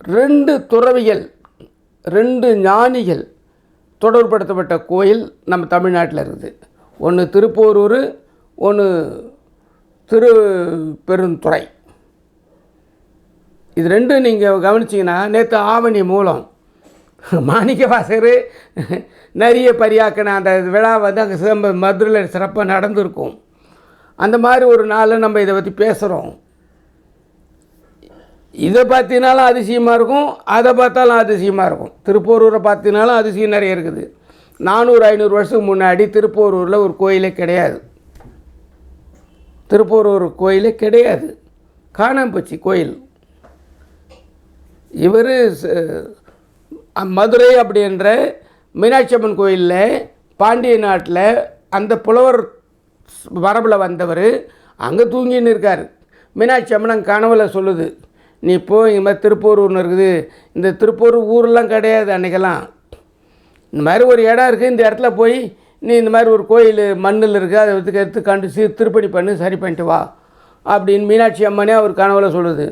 ரெண்டு துறவிகள் ரெண்டு ஞானிகள் தொடர்படுத்தப்பட்ட கோயில் நம்ம தமிழ்நாட்டில் இருக்குது. ஒன்று திருப்போரூர் ஒன்று திரு பெருந்துறை இது ரெண்டும் நீங்கள் கவனிச்சிங்கன்னா நேற்று ஆவணி மூலம் மாணிக்க வாசகர் நிறைய பரியாக்கின அந்த விழா வந்து அங்கே சிதம்ப மதுரையில் சிறப்பாக நடந்திருக்கும். அந்த மாதிரி ஒரு நாளில் நம்ம இதை பற்றி பேசுகிறோம் இதை பார்த்தினாலும் அதிசயமாக இருக்கும் அதை பார்த்தாலும் அதிசயமாக இருக்கும். திருப்போரூரை பார்த்தினாலும் அதிசயம் நிறைய இருக்குது. நானூறு ஐநூறு வருஷத்துக்கு முன்னாடி திருப்போரூரில் ஒரு கோயிலே கிடையாது. திருப்போரூர் கோயிலே கிடையாது. காணாமல் போச்சு கோயில். இவர் மதுரை அப்படின்ற மீனாட்சி அம்மன் கோயிலில் பாண்டிய நாட்டில் அந்த புலவர் வரபில் வந்தவர் அங்கே தூங்கின்னு இருக்கார். மீனாட்சி அம்மன் அங்கே சொல்லுது. நீ போ இந்த மாதிரி திருப்பூரூர்னு இருக்குது. இந்த திருப்பூர் ஊரெலாம் கிடையாது அன்றைக்கெல்லாம் இந்த மாதிரி ஒரு இடம் இருக்குது இந்த இடத்துல போய் நீ இந்த மாதிரி ஒரு கோயில் மண்ணில் இருக்குது அதை எடுத்து எடுத்து கண்டு சீ திருப்பணி பண்ணி சரி பண்ணிட்டு வா அப்படின்னு மீனாட்சி அம்மனே அவர் கனவுல சொல்லுது.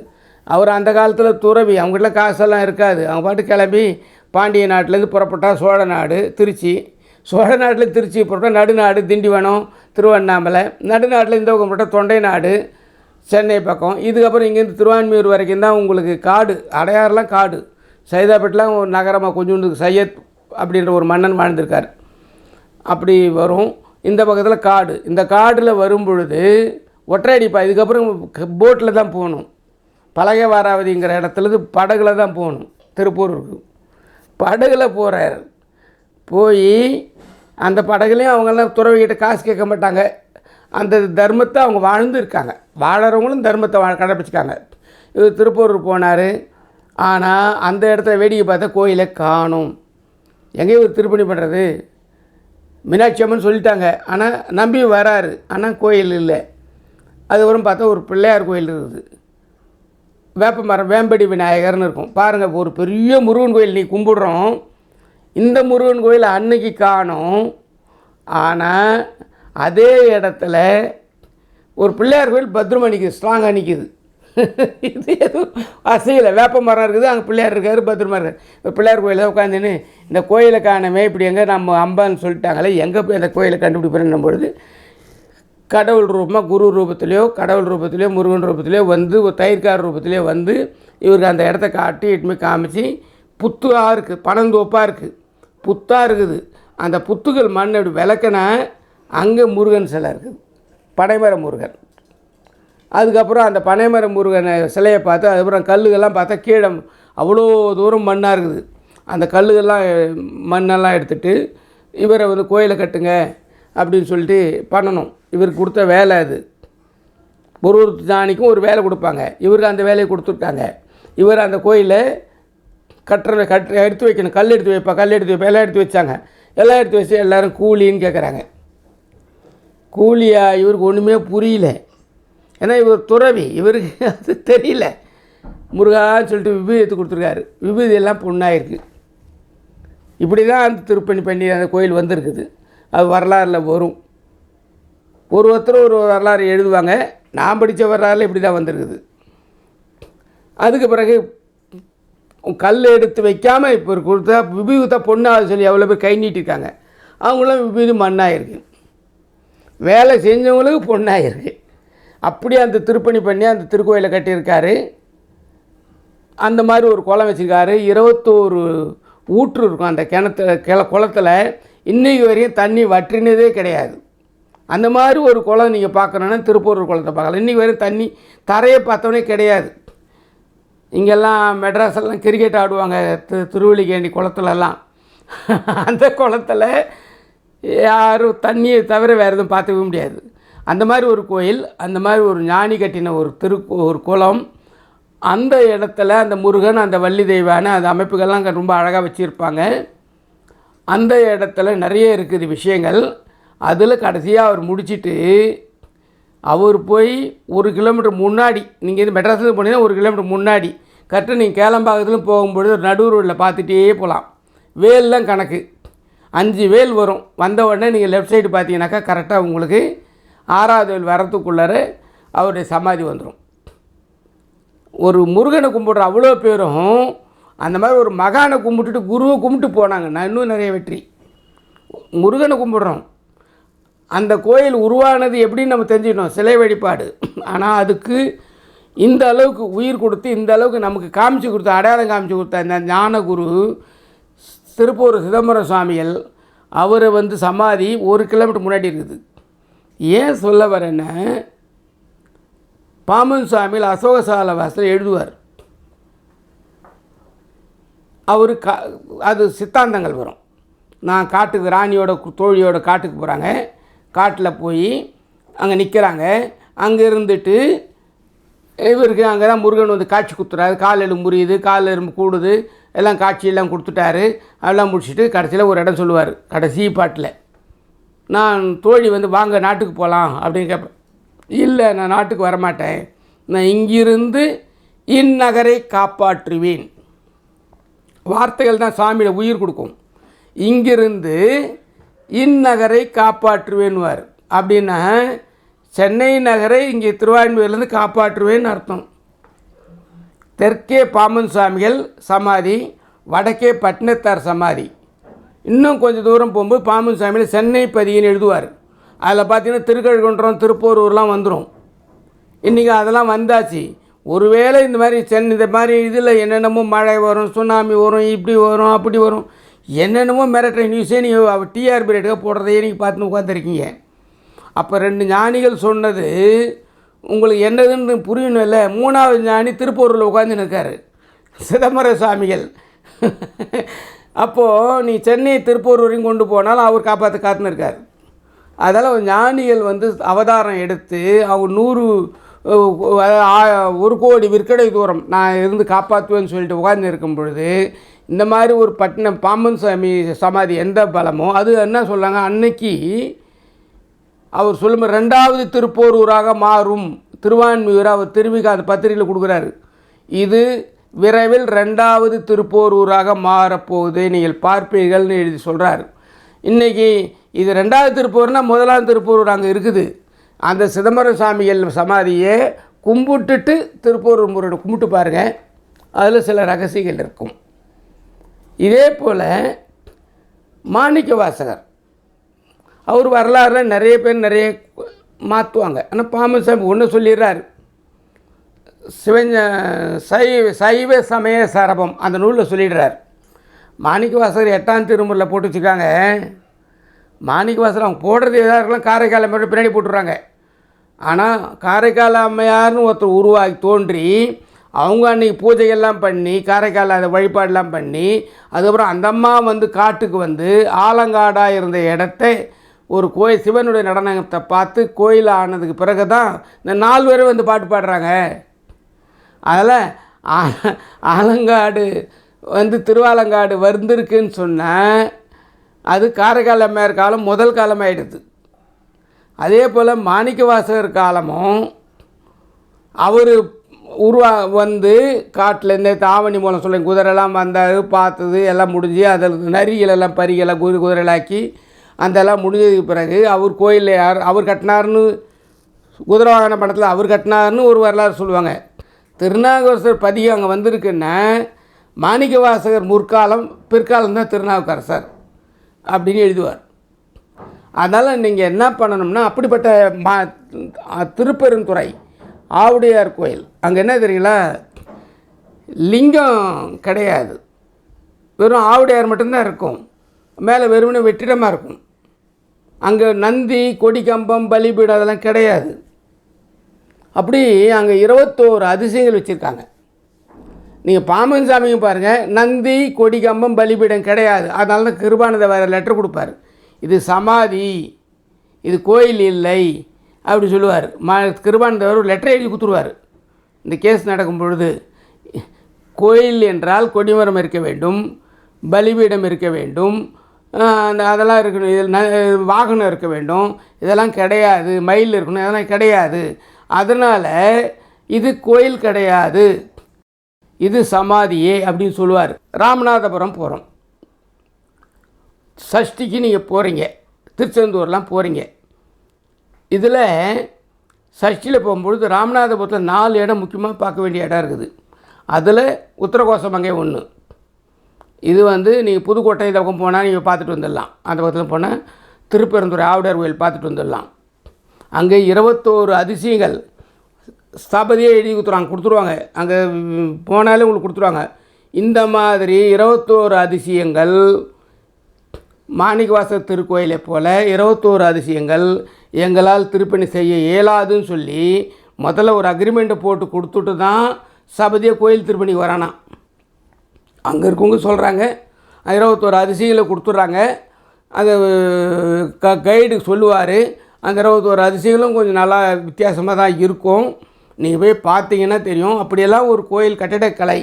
அவர் அந்த காலத்தில் துறவி அவங்ககிட்ட காசெல்லாம் இருக்காது. அவங்க பாட்டு கிளம்பி பாண்டிய நாட்டிலேருந்து புறப்பட்டா சோழ நாடு திருச்சி. சோழ நாட்டில் திருச்சி புறப்பட்டா நடுநாடு திண்டிவனம் திருவண்ணாமலை. நடுநாட்டில் இந்த பக்கம் தொண்டை நாடு சென்னை பக்கம். இதுக்கப்புறம் இங்கேருந்து திருவான்மையூர் வரைக்கும் தான் உங்களுக்கு காடு அடையாறுலாம் காடு. சைதாப்பேட்டெலாம் ஒரு நகரமாக கொஞ்சோண்டு சையத் அப்படின்ற ஒரு மன்னன் வாழ்ந்திருக்கார். அப்படி வரும். இந்த பக்கத்தில் காடு. இந்த காடில் வரும் பொழுது ஒற்றையடிப்பா. இதுக்கப்புறம் போட்டில் தான் போகணும். பழக வாராவதிங்கிற இடத்துலது படகுல தான் போகணும். திருப்பூருக்கு. படகுல போகிறார் போய் அந்த படகுலையும் அவங்கெல்லாம் துறவிக்கிட்ட காசு கேட்க மாட்டாங்க. அந்த தர்மத்தை அவங்க வாழ்ந்து இருக்காங்க. வாழறவங்களும் தர்மத்தை வா கடைப்பிடிச்சிக்காங்க இவர் திருப்பூர் போனார். ஆனால் அந்த இடத்துல வேடிக்கை பார்த்தா கோயிலை காணும். எங்கேயும் இவர் திருப்பணி பண்ணுறது மீனாட்சி அம்மன் சொல்லிட்டாங்க. ஆனால் நம்பி வராரு. ஆனால் கோயில் இல்லை. அதுக்கப்புறம் பார்த்தா ஒரு பிள்ளையார் கோயில் இருக்குது. வேப்ப மரம் வேம்படி விநாயகர்னு இருக்கும். பாருங்கள் ஒரு பெரிய முருகன் கோயில் நீ கும்பிடுறோம். இந்த முருகன் கோயில் அன்னைக்கு காணும். ஆனால் அதே இடத்துல ஒரு பிள்ளையார் கோயில் பத்ரமாக நிற்கிது ஸ்ட்ராங்காக நிற்கிது இது எதுவும் அசையில் வேப்ப மரம் இருக்குது அங்கே பிள்ளையார் இருக்கார் பத்திரமா இருக்கார். ஒரு பிள்ளையார் கோயிலில் உட்காந்துன்னு இந்த கோயிலை காணமே இப்படி எங்கே நம்ம அம்பான்னு சொல்லிட்டாங்களே எங்கே போய் அந்த கோயிலை கண்டுபிடிப்பேன் பொழுது கடவுள் ரூபமாக குரு ரூபத்திலையோ கடவுள் ரூபத்திலையோ முருகன் ரூபத்திலையோ வந்து ஒரு தயிர்கார ரூபத்திலையோ வந்து இவருக்கு அந்த இடத்த காட்டி எட்டுமே காமிச்சு புத்தாக இருக்குது பனந்தோப்பாக இருக்குது புத்தாக இருக்குது. அந்த புத்துகள் மண் அப்படி விளக்கினா அங்கே முருகன் சிலை இருக்குது. பனைமர முருகன் அதுக்கப்புறம் அந்த பனைமர முருகனை சிலையை பார்த்து அதுக்கப்புறம் கல்லுகள்லாம் பார்த்தா கீழே அவ்வளோ தூரம் மண்ணாக இருக்குது. அந்த கல்லுகள்லாம் மண்ணெல்லாம் எடுத்துட்டு இவரை வந்து கோயிலை கட்டுங்க அப்படின்னு சொல்லிட்டு பண்ணணும். இவருக்கு கொடுத்த வேலை அது. ஒரு ஒரு ஜானிக்கும் ஒரு வேலை கொடுப்பாங்க. இவருக்கு அந்த வேலையை கொடுத்துருக்காங்க. இவர் அந்த கோயிலை கட்டுற கட் எடுத்து வைக்கணும். கல் எடுத்து வைப்பா கல் எடுத்து வைப்பா எல்லாம் எடுத்து வச்சாங்க. எல்லாம் எடுத்து வச்சு எல்லோரும் கூலின்னு கேட்குறாங்க கூலியா இவருக்கு ஒன்றுமே புரியல. ஏன்னா இவர் துறவி இவருக்கு அது தெரியல. முருகான்னு சொல்லிட்டு விபூதி கொடுத்துருக்காரு. விபூதி எல்லாம் பொண்ணாயிருக்கு இப்படி தான் அந்த திருப்பணி பண்ணி அந்த கோயில் வந்திருக்குது. அது வரலாறில் வரும். ஒரு ஒருத்தர் ஒரு வரலாறு எழுதுவாங்க. நான் படித்த வரலாறுல இப்படி தான் வந்திருக்குது. அதுக்கு பிறகு கல் எடுத்து வைக்காமல் இப்போ கொடுத்தா விபூதத்தை பொண்ணாக சொல்லி எவ்வளோ பேர் கை நீட்டிருக்காங்க. அவங்களும் விபூதி மண்ணாயிருக்கு. வேலை செஞ்சவங்களுக்கு பொண்ணாயிருக்கு. அப்படியே அந்த திருப்பணி பண்ணி அந்த திருக்கோயிலை கட்டியிருக்காரு. அந்த மாதிரி ஒரு குளம் வச்சுருக்காரு. இருபத்தோரு ஊற்று இருக்கும் அந்த கிணத்துல கிள குளத்தில். இன்றைக்கு வரையும் தண்ணி வற்றினதே கிடையாது. அந்த மாதிரி ஒரு குளம் நீங்கள் பார்க்கணுன்னா திருப்பூர் குளத்தை பார்க்கலாம். இன்றைக்கி வரையும் தண்ணி தரையை பார்த்தோன்னே கிடையாது. இங்கெல்லாம் மெட்ராஸெல்லாம் கிரிக்கெட் ஆடுவாங்க திரு திருவள்ளிக்கேணி குளத்துலலாம். அந்த குளத்தில் யாரும் தண்ணியை தவிர வேறு எதுவும் பார்த்துக்க முடியாது. அந்த மாதிரி ஒரு கோயில் அந்த மாதிரி ஒரு ஞானி கட்டின ஒரு திரு ஒரு குளம் அந்த இடத்துல அந்த முருகன் அந்த வள்ளி தெய்வான அந்த அமைப்புகள்லாம் அங்கே ரொம்ப அழகாக வச்சுருப்பாங்க. அந்த இடத்துல நிறைய இருக்குது விஷயங்கள். அதில் கடைசியாக அவர் முடிச்சுட்டு அவர் போய் ஒரு கிலோமீட்டர் முன்னாடி நீங்கள் இது மெட்ராஸில் போனீங்கன்னா ஒரு கிலோமீட்டர் முன்னாடி கரெக்டாக நீங்கள் கேளம்பாக்கத்துலையும் போகும்பொழுது ஒரு நடு ரோட்டில் பார்த்துட்டே போகலாம் வேல்லாம் கணக்கு. அஞ்சு வேல் வரும். வந்த உடனே நீங்கள் லெஃப்ட் சைடு பார்த்தீங்கன்னாக்கா கரெக்டாக உங்களுக்கு ஆறாவது வேல் வரத்துக்குள்ளார அவருடைய சமாதி வந்துடும் ஒரு முருகனை கும்பிட்ற அவ்வளோ பேரும் அந்த மாதிரி ஒரு மகானை கும்பிட்டுட்டு குருவை கும்பிட்டு போனாங்க. நான் இன்னும் நிறைய வெற்றி. முருகனை கும்பிட்றோம். அந்த கோயில் உருவானது எப்படின்னு நம்ம தெரிஞ்சுக்கணும். சிலை வழிபாடு. ஆனால் அதுக்கு இந்த அளவுக்கு உயிர் கொடுத்து இந்த அளவுக்கு நமக்கு காமிச்சு கொடுத்த அடையாளம் காமிச்சு கொடுத்த இந்த ஞானகுரு திருப்பூர் சிதம்பரம் சுவாமிகள் அவர் வந்து சமாதி ஒரு கிலோமீட்டர் முன்னாடி இருக்குது. ஏன் சொல்ல வரேன்னா பாமன் சுவாமிகள் அசோக வாசத்தில் எழுதுவார். அவர் கா அது சித்தாந்தங்கள் வரும். நான் காட்டுக்கு ராணியோட தோழியோட காட்டுக்கு போகிறாங்க காட்டில் போய் அங்கே நிற்கிறாங்க அங்கே இருந்துட்டு இவருக்கு அங்கே தான் முருகன் வந்து காட்சி குத்துறாரு. கால் எலும்பு முறியுது கால் எலும்பு கூடுது. எல்லாம் காட்சியெல்லாம் கொடுத்துட்டாரு. அதெல்லாம் முடிச்சுட்டு கடைசியில் ஒரு இடம் சொல்லுவார். கடைசி பாட்டில் நான் தோழி வந்து வாங்க நாட்டுக்கு போகலாம் அப்படின்னு கேட்பேன் இல்லை நான் நாட்டுக்கு வரமாட்டேன். நான் இங்கிருந்து இந்நகரை காப்பாற்றுவேன். வார்த்தைகள் தான் சாமியில் உயிர் கொடுக்கும். இங்கிருந்து இந்நகரை காப்பாற்றுவேன்வார் அப்படின்னா சென்னை நகரை இங்கே திருவான்மையூர்லேருந்து காப்பாற்றுவேன்னு அர்த்தம். தெற்கே பாமன் சுவாமிகள் சமாதி வடக்கே பட்டினத்தார் சமாதி. இன்னும் கொஞ்சம் தூரம் போகும்போது பாமன் சுவாமிகள் சென்னை பதியின்னு எழுதுவார். அதில் பார்த்தீங்கன்னா திருக்கழுகுன்றம் திருப்போரூர்லாம் வந்துடும் இன்றைக்கி அதெல்லாம் வந்தாச்சு. ஒருவேளை இந்த மாதிரி சென்னை இந்த மாதிரி இதில் என்னென்னமோ மழை வரும் சுனாமி வரும் இப்படி வரும் அப்படி வரும். என்னென்னமோ மிரட்டுற நியூஸே நீங்கள் டிஆர்பி ரேட்டுக்காக போடுறதையே நீங்கள் பார்த்துன்னு உட்காந்துருக்கீங்க அப்போ ரெண்டு ஞானிகள் சொன்னது உங்களுக்கு என்னதுன்னு புரியணும் இல்லை. மூணாவது ஞானி திருப்பூரில் உட்காந்துன்னு இருக்காரு. சிதம்பர சுவாமிகள் அப்போது நீ சென்னை திருப்பூர் வரையும் கொண்டு போனாலும் அவர் காப்பாற்ற காத்துன்னு இருக்கார். அதனால் ஞானிகள் வந்து அவதாரம் எடுத்து அவங்க நூறு ஒரு கோடி விற்கடை தூரம் நான் இருந்து காப்பாற்றுவேன்னு சொல்லிட்டு உட்கார்ந்து இருக்கும் பொழுது இந்த மாதிரி ஒரு பட்டினம் பாம்பன் சாமி சமாதி எந்த பலமோ அது என்ன சொல்கிறாங்க அன்னைக்கு அவர் சொல்லும் ரெண்டாவது திருப்போரூராக மாறும். திருவான்மியூர் அவர் திரும்பிக்கு அந்த பத்திரிகையில் கொடுக்குறாரு. இது விரைவில் ரெண்டாவது திருப்போரூராக மாறப்போகுது. நீங்கள் பார்ப்பீர்கள்னு எழுதி சொல்கிறார் இன்றைக்கி இது ரெண்டாவது திருப்பூர்னால் முதலாம் திருப்பூர் அங்கே இருக்குது. அந்த சிதம்பரம் சாமிகள் சமாதியை கும்பிட்டுட்டு திருப்பூர் முருகனை கும்பிட்டு பாருங்கள் அதில் சில ரகசியங்கள் இருக்கும். இதே போல் மாணிக்க வாசகர் அவர் வரலாறு நிறைய பேர் நிறைய மாற்றுவாங்க ஆனால் பாமசாமி ஒன்று சொல்லிடுறாரு. சிவஞ சைவ சைவ சமய சரபம் அந்த நூலில் சொல்லிடுறார். மாணிக்க வாசகர் எட்டாம் திருமுறையில் போட்டு வச்சுருக்காங்க. மாணிக்க வாசகர் அவங்க போடுறது எதாக இருக்கலாம் காரைக்கால் அம்மையோட பின்னாடி போட்டுடுறாங்க ஆனால் காரைக்கால் அம்மையார்னு ஒருத்தர் உருவாகி தோன்றி அவங்க அன்றைக்கி பூஜைகள்லாம் பண்ணி காரைக்கால் அந்த வழிபாடெல்லாம் பண்ணி அதுக்கப்புறம் அந்த அம்மா வந்து காட்டுக்கு வந்து ஆலங்காடாக இருந்த இடத்த ஒரு கோயில் சிவனுடைய நடனத்தை பார்த்து கோயில் ஆனதுக்கு பிறகு தான் இந்த நாலு பேரும் வந்து பாட்டு பாடுறாங்க. அதில் ஆ- ஆலங்காடு வந்து திருவாலங்காடு வந்திருக்குன்னு சொன்னால் அது காரைக்கால் அம்மையார் காலம் முதல் காலம் ஆகிடுது அதே போல் மாணிக்கவாசகர் காலமும் அவர் உருவா வந்து காட்டிலேருந்து தாவணி மூலம் சொல்லி குதிரைலாம் வந்தார் பார்த்தது எல்லாம் முடிஞ்சு அதில் நரிகளெல்லாம் பரிகளை குதிரை அதெல்லாம் முடிஞ்சதுக்கு பிறகு அவர் கோயிலில் யார் அவர் கட்டினார்னு குதிரை வாகன படத்தில் அவர் கட்டினார்னு ஒரு வரலாறு சொல்லுவாங்க. திருநாவுக்கரசர் பதிகம் அங்கே வந்திருக்குன்னா மாணிக்க வாசகர் முற்காலம் பிற்காலம் தான் திருநாவுக்கரசர் அப்படின்னு எழுதுவார். அதனால் நீங்கள் என்ன பண்ணணும்னா அப்படிப்பட்ட மா திருப்பெருந்துறை ஆவுடையார் கோயில் அங்கே என்ன தெரியுங்களா? லிங்கம் கிடையாது. வெறும் ஆவுடையார் மட்டும்தான் இருக்கும். மேலே வெறுமனே வெற்றிடமாக இருக்கும். அங்கே நந்தி கொடி கம்பம் பலிபீடம் அதெல்லாம் கிடையாது. அப்படி அங்கே இருபத்தோரு அதிசயங்கள் வச்சுருக்காங்க. நீங்கள் பாமன் சாமியும் பாருங்கள் நந்தி கொடி கம்பம் பலிபீடம் கிடையாது. அதனால தான் கிருபானந்த வேறு லெட்டர் கொடுப்பாரு. இது சமாதி இது கோயில் இல்லை அப்படி சொல்லுவார். மா கிருபானந்தவர் ஒரு லெட்டர் எழுதி கொடுத்துருவார். இந்த கேஸ் நடக்கும் பொழுது கோயில் என்றால் கொடிமரம் இருக்க வேண்டும் பலிபீடம் இருக்க வேண்டும் அந்த அதெல்லாம் இருக்கணும். இதில் ந வாகனம் இருக்க வேண்டும். இதெல்லாம் கிடையாது. மயில் இருக்கணும். இதெல்லாம் கிடையாது. அதனால் இது கோயில் கிடையாது. இது சமாதியே அப்படின்னு சொல்லுவார். ராமநாதபுரம் போகிறோம் சஷ்டிக்கு நீங்கள் போகிறீங்க திருச்செந்தூர்லாம் போகிறீங்க இதில் சஷ்டியில் போகும்பொழுது ராமநாதபுரத்தில் நாலு இடம் முக்கியமாக பார்க்க வேண்டிய இடம் இருக்குது. அதில் உத்தரகோசமங்கை ஒன்று இது வந்து நீங்கள் புதுக்கோட்டை இந்த பக்கம் போனால் நீங்கள் பார்த்துட்டு வந்துடலாம். அந்த பக்கத்தில் போனால் திருப்பெருந்துறை ஆவுடையார் கோயில் பார்த்துட்டு வந்துடலாம். அங்கே இருபத்தோரு அதிசயங்கள். ஸ்தாபதியே எழுதி கொடுத்துருவாங்க கொடுத்துருவாங்க. அங்கே போனாலே உங்களுக்கு கொடுத்துருவாங்க. இந்த மாதிரி இருபத்தோரு அதிசயங்கள். மாணிக்கவாச திருக்கோயிலை போல் இருபத்தோரு அதிசயங்கள். எங்களால் திருப்பணி செய்ய இயலாதுன்னு சொல்லி முதல்ல ஒரு அக்ரிமெண்ட்டை போட்டு கொடுத்துட்டு தான் சபதியை கோயில் திருப்பணிக்கு வரானாம். அங்கே இருக்கவங்க சொல்கிறாங்க இருபத்தோரு அதிசயங்களை கொடுத்துட்றாங்க. அந்த க கைடு சொல்லுவார். அந்த இருபத்தோரு அதிசயங்களும் கொஞ்சம் நல்லா வித்தியாசமாக தான் இருக்கும். நீங்கள் போய் பார்த்தீங்கன்னா தெரியும். அப்படியெல்லாம் ஒரு கோயில் கட்டிடக்கலை.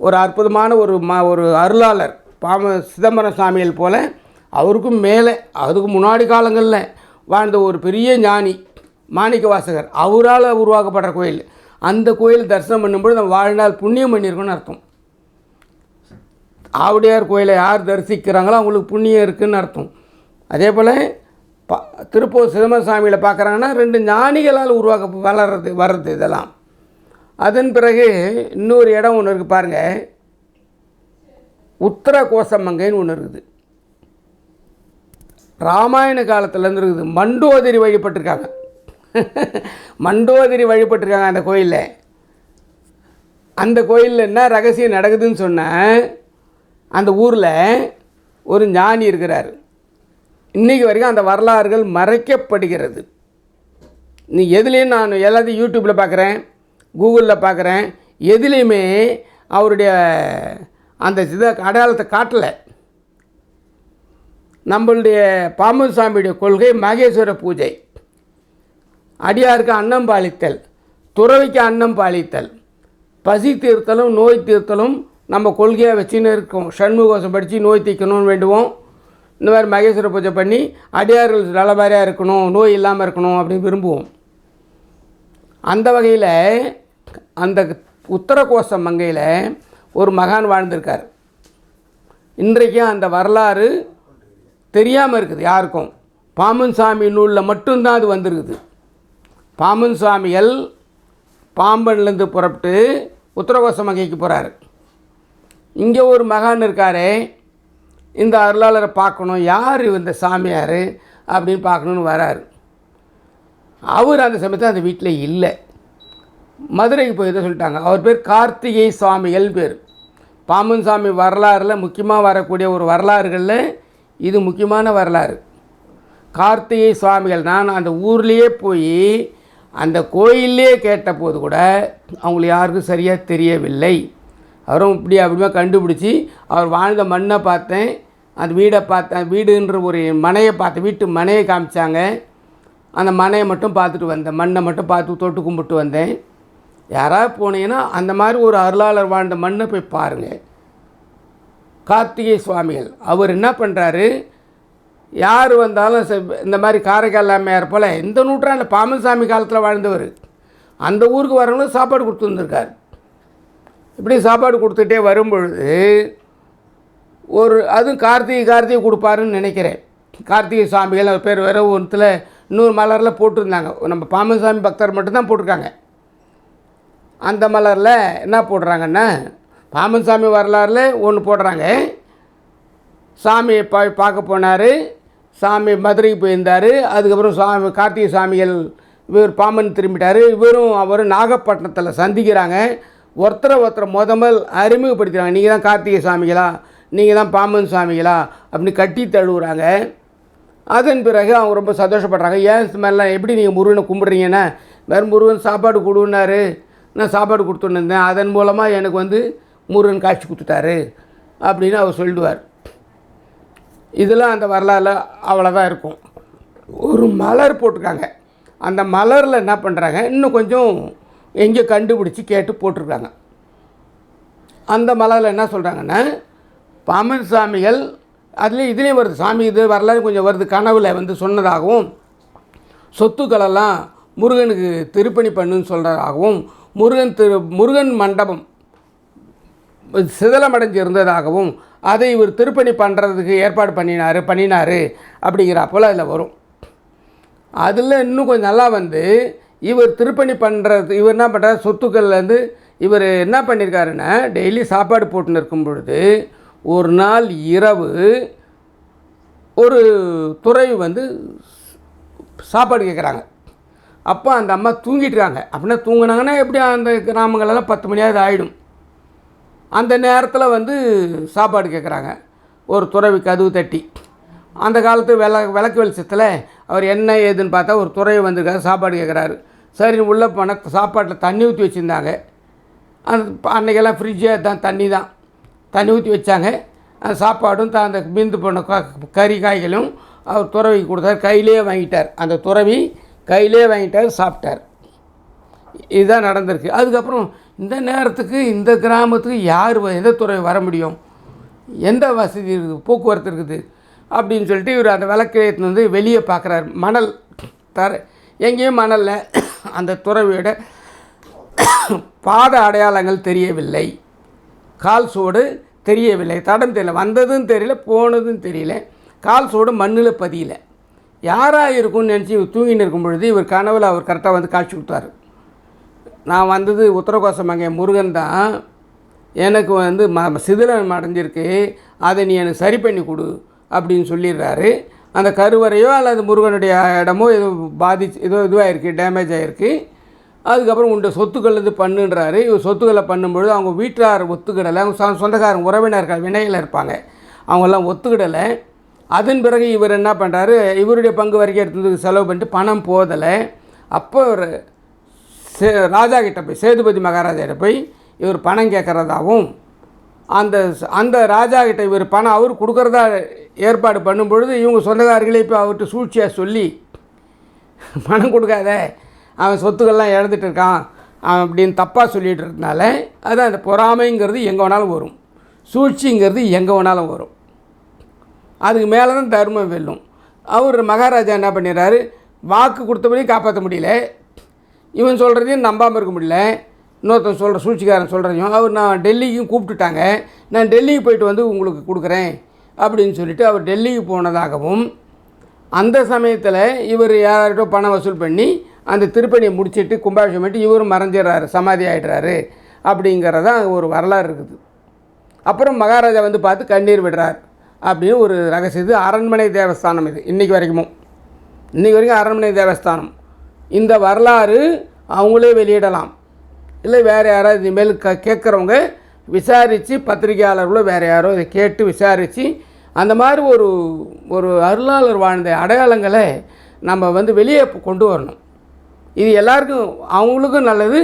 ஒரு அற்புதமான ஒரு ம ஒரு அருளாளர் பாம சிதம்பரம் சாமிகள் போல் அவருக்கும் மேலே அதுக்கு முன்னாடி காலங்களில் வாழ்ந்த ஒரு பெரிய ஞானி மாணிக்க வாசகர் அவரால் உருவாக்கப்படுற கோயில். அந்த கோயில் தரிசனம் பண்ணும்போது நம்ம வாழ்நாள் புண்ணியம் பண்ணியிருக்கோன்னு அர்த்தம். ஆவுடையார் கோயிலை யார் தரிசிக்கிறாங்களோ அவங்களுக்கு புண்ணியம் இருக்குதுன்னு அர்த்தம். அதே போல் ப திருப்பூர் சிதம்பரம் சாமியில் பார்க்குறாங்கன்னா ரெண்டு ஞானிகளால் உருவாக்க வளர்றது வர்றது இதெல்லாம். அதன் பிறகு இன்னொரு இடம் ஒன்று இருக்குது பாருங்கள் உத்தர கோசமங்கைன்னு ஒன்று இருக்குது. ராமாயண காலத்துலேருந்து இருக்குது. மண்டோதிரி வழிபட்டிருக்காங்க. மண்டோதிரி வழிபட்டிருக்காங்க அந்த கோயிலில். அந்த கோயிலில் என்ன ரகசியம் நடக்குதுன்னு சொன்னேன் அந்த ஊரில் ஒரு ஞானி இருக்கிறார். இன்றைக்கி வரைக்கும் அந்த வரலாறுகள் மறைக்கப்படுகிறது. நீ எதுலேயும் நான் எல்லாத்தையும் யூடியூப்பில் பார்க்குறேன் கூகுளில் பார்க்குறேன் எதுலேயுமே அவருடைய அந்த இதை அடையாளத்தை காட்டலை. நம்மளுடைய பாம்பன் சாமியுடைய கொள்கை மகேஸ்வர பூஜை. அடியாருக்கு அன்னம் பாலித்தல் துறவிக்கு அன்னம் பாலித்தல் பசி தீர்த்தலும் நோய் தீர்த்தலும் நம்ம கொள்கையாக வச்சுன்னு இருக்கோம். சண்முகோசம் படித்து நோய் தீர்க்கணும்னு வேண்டுவோம். இந்த மாதிரி மகேஸ்வர பூஜை பண்ணி அடியார்கள் நல்லபாரியாக இருக்கணும் நோய் இல்லாமல் இருக்கணும் அப்படின்னு விரும்புவோம். அந்த வகையில் அந்த உத்தரகோச மங்கையில் ஒரு மகான் வாழ்ந்திருக்கார். இன்றைக்கும் அந்த வரலாறு தெரியாமல் இருக்குது யாருக்கும். பாமன் சாமி நூலில் மட்டும்தான் அது வந்திருக்குது. பாமன் சாமிகள் பாம்பன்லேருந்து புறப்பட்டு உத்தரகோச மங்கைக்கு போகிறாரு இங்கே ஒரு மகான் இருக்கார் இந்த அருளாளரை பார்க்கணும் யார் இந்த சாமியார் அப்படின்னு பார்க்கணுன்னு வராரு. அவர் அந்த சமயத்தில் அந்த வீட்டில் இல்லை. மதுரைக்கு போய் தான் சொல்லிட்டாங்க. அவர் பேர் கார்த்திகை சுவாமிகள் பேர். பாம்பன் சாமி வரலாறில் முக்கியமாக வரக்கூடிய ஒரு வரலாறுகளில் இது முக்கியமான வரலாறு. கார்த்திகை சுவாமிகள் நான் அந்த ஊர்லேயே போய் அந்த கோயிலே கேட்டபோது கூட அவங்களுக்கு யாருக்கும் சரியாக தெரியவில்லை. அவரும் இப்படி அப்படிமா கண்டுபிடிச்சி அவர் வாழ்ந்த மண்ணை பார்த்தேன். அந்த வீடை பார்த்தேன். வீடுன்ற ஒரு மனையை பார்த்தேன். வீட்டு மனையை காமிச்சாங்க. அந்த மனையை மட்டும் பார்த்துட்டு வந்தேன். மண்ணை மட்டும் பார்த்து தொட்டு கும்பிட்டு வந்தேன். யாராவது போனீங்கன்னா அந்த மாதிரி ஒரு அருளாளர் வாழ்ந்த மண்ணை போய் பாருங்கள் கார்த்திகை சுவாமிகள். அவர் என்ன பண்ணுறாரு யார் வந்தாலும் செ- இந்த மாதிரி காரைக்கால் அம்மையார் போல் இந்த நூற்றாண்டு பாமன் சாமி காலத்தில் வாழ்ந்தவர். அந்த ஊருக்கு வரவங்களும் சாப்பாடு கொடுத்து வந்திருக்கார். இப்படி சாப்பாடு கொடுத்துட்டே வரும்பொழுது ஒரு அதுவும் கார்த்திகை கார்த்திகை கொடுப்பாருன்னு நினைக்கிறேன். கார்த்திகை சாமிகள் அவர் பேர் வேறு ஒன்றுத்தில் இன்னொரு மலரில் போட்டிருந்தாங்க. நம்ம பாமன் சாமி பக்தர் மட்டும்தான் போட்டிருக்காங்க. அந்த மலரில் என்ன போடுறாங்கன்னா பாமன் சாமி வரலாறுல ஒன்று போடுறாங்க. சாமியை பா பார்க்க போனார். சாமி மதுரைக்கு போயிருந்தார். அதுக்கப்புறம் சாமி கார்த்திகை சாமிகள் இவர் பாம்பன் திரும்பிட்டார். இவரும் அவரும் நாகப்பட்டினத்தில் சந்திக்கிறாங்க. ஒருத்தரை ஒருத்தரை முதல் அறிமுகப்படுத்துகிறாங்க நீங்கள் தான் கார்த்திகை சாமிகளா? நீங்கள் தான் பாம்பன் சாமிகளா? அப்படின்னு கட்டி தழுவுறாங்க. அதன் பிறகு அவங்க ரொம்ப சந்தோஷப்படுறாங்க. ஏன் இந்த மாதிரிலாம்? எப்படி நீங்கள் முருகனை கும்பிட்றீங்கன்னா வேறு முருகன் சாப்பாடு கொடுன்னாரு. நான் சாப்பாடு கொடுத்துன்னு இருந்தேன். அதன் மூலமாக எனக்கு வந்து முருகன் காட்சி கொடுத்துட்டாரு. அப்படின்னு அவர் சொல்லிடுவார் இதெல்லாம் அந்த வரலாறு அவ்வளோதான் இருக்கும். ஒரு மலர் போட்டிருக்காங்க. அந்த மலரில் என்ன பண்ணுறாங்க இன்னும் கொஞ்சம் எங்கே கண்டுபிடிச்சி கேட்டு போட்டிருக்காங்க. அந்த மலரில் என்ன சொல்கிறாங்கன்னா பாமன் சாமிகள் அதுலேயும் இதுலேயும் வருது. சாமி இது வரலாறு கொஞ்சம் வருது. கனவில் வந்து சொன்னதாகவும் சொத்துக்களெல்லாம் முருகனுக்கு திருப்பணி பண்ணுன்னு சொல்கிறதாகவும் முருகன் திரு முருகன் மண்டபம் சிதலமடைஞ்சு இருந்ததாகவும் அதை இவர் திருப்பணி பண்ணுறதுக்கு ஏற்பாடு பண்ணினார் பண்ணினார் அப்படிங்கிற அப்போல்லாம் அதில் வரும். அதில் இன்னும் கொஞ்சம் நல்லா வந்து இவர் திருப்பணி பண்ணுறது இவர் என்ன பண்ணுறாரு சொத்துக்கள்லேருந்து இவர் என்ன பண்ணியிருக்காருன்னா டெய்லி சாப்பாடு போட்டுன்னு இருக்கும் பொழுது ஒரு நாள் இரவு ஒரு துறவி வந்து சாப்பாடு கேட்குறாங்க அப்போ அந்த அம்மா தூங்கிட்டுருக்காங்க அப்படின்னா தூங்கினாங்கன்னா எப்படி அந்த கிராமங்களெல்லாம் பத்து மணியாவது ஆகிடும் அந்த நேரத்தில் வந்து சாப்பாடு கேட்குறாங்க ஒரு துறவி கதவு தட்டி. அந்த காலத்து விள விளக்கு வெளிச்சத்தில் அவர் என்ன ஏதுன்னு பார்த்தா ஒரு துறையை வந்திருக்காரு சாப்பாடு கேட்குறாரு. சரி உள்ளே போனால் சாப்பாட்டில் தண்ணி ஊற்றி வச்சுருந்தாங்க. அந்த அன்றைக்கெல்லாம் ஃப்ரிட்ஜே தான் தண்ணி தான். தண்ணி ஊற்றி வச்சாங்க. அந்த சாப்பாடும் தான் அந்த மீந்து போன கறி காய்களும் அவர் துறவி கொடுத்தாரு. கையிலே வாங்கிட்டார். அந்த துறவி கையிலே வாங்கிட்டார் சாப்பிட்டார். இதுதான் நடந்திருக்கு. அதுக்கப்புறம் இந்த நேரத்துக்கு இந்த கிராமத்துக்கு யார் வ- எந்த துறை வர முடியும்? எந்த வசதி இருக்குது? போக்குவரத்து இருக்குது. அப்படின்னு சொல்லிட்டு இவர் அந்த விளக்கு வந்து வெளியே பார்க்குறாரு. மணல் தர எங்கேயும் மணலில். அந்த துறவியோட பாத அடையாளங்கள் தெரியவில்லை. கால் சோடு தெரியவில்லை. தடம் தெரியல. வந்ததும் தெரியல போனதும் தெரியல. கால் சோடு மண்ணில் பதியல. யாராக இருக்கும்னு நினச்சி இவர் தூங்கின்னு இருக்கும் பொழுது இவர் கனவில் அவர் கரெக்டாக வந்து காட்சி கொடுத்தாரு. நான் வந்தது உத்தரகோசம் அங்கே முருகன் தான். எனக்கு வந்து ம சிதிலம் அடைஞ்சிருக்கு. அதை நீ எனக்கு சரி பண்ணி கொடு. அப்படின்னு சொல்லிடுறாரு. அந்த கருவறையோ அல்லது முருகனுடைய இடமோ எதுவும் பாதிச்சு ஏதோ இதுவாகிருக்கு டேமேஜ் ஆகிருக்கு அதுக்கப்புறம் உண்ட சொத்துக்கள் இது பண்ணுன்றாரு. இவர் சொத்துக்களை பண்ணும்பொழுது அவங்க வீட்டார் ஒத்துக்கிடலை. அவங்க சொந்தக்காரங்க உறவினர்கள் வினையில் இருப்பாங்க. அவங்கெல்லாம் ஒத்துக்கிடலை. அதன் பிறகு இவர் என்ன பண்ணுறாரு இவருடைய பங்கு வரைக்கும் எடுத்ததுக்கு செலவு பண்ணிட்டு பணம் போதலை. அப்போ ஒரு சே ராஜா கிட்ட போய் சேதுபதி மகாராஜா போய் இவர் பணம் கேட்குறதாகவும் அந்த அந்த ராஜா கிட்ட இவர் பணம் அவர் கொடுக்குறதா ஏற்பாடு பண்ணும் பொழுது இவங்க சொந்தக்காரர்களே இப்போ அவர்கிட்ட சூழ்ச்சியாக சொல்லி பணம் கொடுக்காத அவன் சொத்துக்கள்லாம் இழந்துட்டு இருக்கான் அவன் அப்படின்னு தப்பாக சொல்லிட்டு இருக்கனால அதான் அந்த பொறாமைங்கிறது எங்கே வேணாலும் வரும். சூழ்ச்சிங்கிறது எங்கே வேணாலும் வரும். அதுக்கு மேலே தான் தர்மம் வெல்லும். அவர் மகாராஜா என்ன பண்ணிடுறாரு? வாக்கு கொடுத்தபடி காப்பாற்ற முடியல. இவன் சொல்கிறதையும் நம்பாமல் இருக்க முடியல. இன்னொருத்தன் சொல்கிற சூழ்ச்சிக்காரன் சொல்கிறதையும் அவர் நான் டெல்லிக்கும் கூப்பிட்டுட்டாங்க. நான் டெல்லிக்கு போயிட்டு வந்து உங்களுக்கு கொடுக்குறேன். அப்படின்னு சொல்லிட்டு அவர் டெல்லிக்கு போனதாகவும் அந்த சமயத்தில் இவர் யார்கிட்ட பணம் வசூல் பண்ணி அந்த திருப்பணியை முடிச்சுட்டு கும்பாபிஷேகம் பண்ணிட்டு இவரும் மறைஞ்சிடுறாரு சமாதி ஆயிடுறாரு அப்படிங்கிறதான் ஒரு வரலாறு இருக்குது. அப்புறம் மகாராஜா வந்து பார்த்து கண்ணீர் விடுறார் அப்படின்னு ஒரு ரகசியம். இது அரண்மனை தேவஸ்தானம் இது இன்றைக்கி வரைக்கும். இன்றைக்கி வரைக்கும் அரண்மனை தேவஸ்தானம். இந்த வரலாறு அவங்களே வெளியிடலாம். இல்லை வேறு யாராவது இனிமேல் க கேட்குறவங்க விசாரித்து பத்திரிகையாளர்களோ வேறு யாரோ இதை கேட்டு விசாரித்து அந்த மாதிரி ஒரு ஒரு அருளாளர் வாழ்ந்த அடையாளங்களை நம்ம வந்து வெளியே கொண்டு வரணும். இது எல்லாருக்கும் அவங்களுக்கும் நல்லது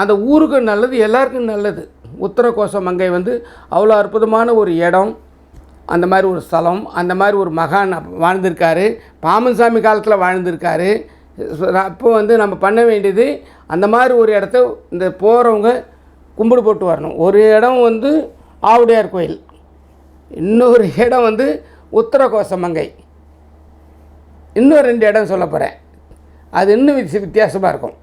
அந்த ஊருக்கும் நல்லது எல்லாருக்கும் நல்லது. உத்தரகோச மங்கை வந்து அவ்வளோ அற்புதமான ஒரு இடம் அந்த மாதிரி ஒரு ஸ்தலம் அந்த மாதிரி ஒரு மகான் வாழ்ந்திருக்காரு பாமன் சாமி காலத்தில் வாழ்ந்திருக்காரு. அப்போ வந்து நம்ம பண்ண வேண்டியது அந்த மாதிரி ஒரு இடத்த இந்த போகிறவங்க கும்பிடு போட்டு வரணும். ஒரு இடம் வந்து ஆவுடையார் கோயில். இன்னொரு இடம் வந்து உத்தரகோசமங்கை. இன்னும் ரெண்டு இடம் சொல்ல போகிறேன் அது இன்னும் வித்தியாசமாக இருக்கும்.